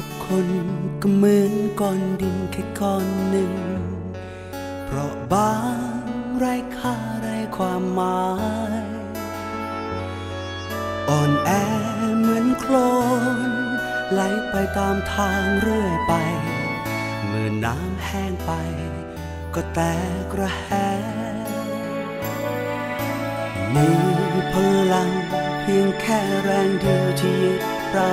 ทุกคนก็เหมือนก้อนดินแค่ก้อนหนึ่ง เพราะบางไร้ค่าไร้ความหมาย อ่อนแอเหมือนโคลนไหลไปตามทางเรื่อยไป เมื่อน้ำแห้งไป ก็แตกระแหงมีพลังเพียงแค่แรงเดียวที่ยึดเรา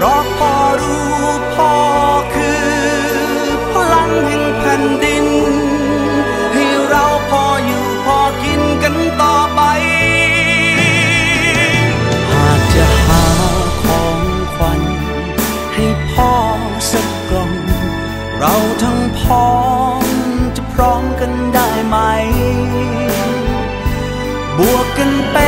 เพราะพ่อรู้พ่อคือพลังแห่งแผ่นดิน ให้เราพออยู่พอกินกันต่อไป หากจะหาของขวัญให้พ่อสักกล่อง เราทั้งพ้องจะพร้อมกันได้ไหม บวกกันเป็น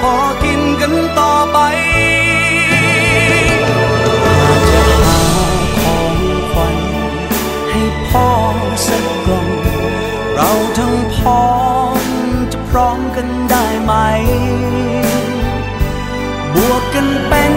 พอกินกันต่อไปอาจจะหาของขวัญให้พ่อสักกล่อง เราทั้งพ้อมจะพร้อมกันได้ไหม บวกกันเป็น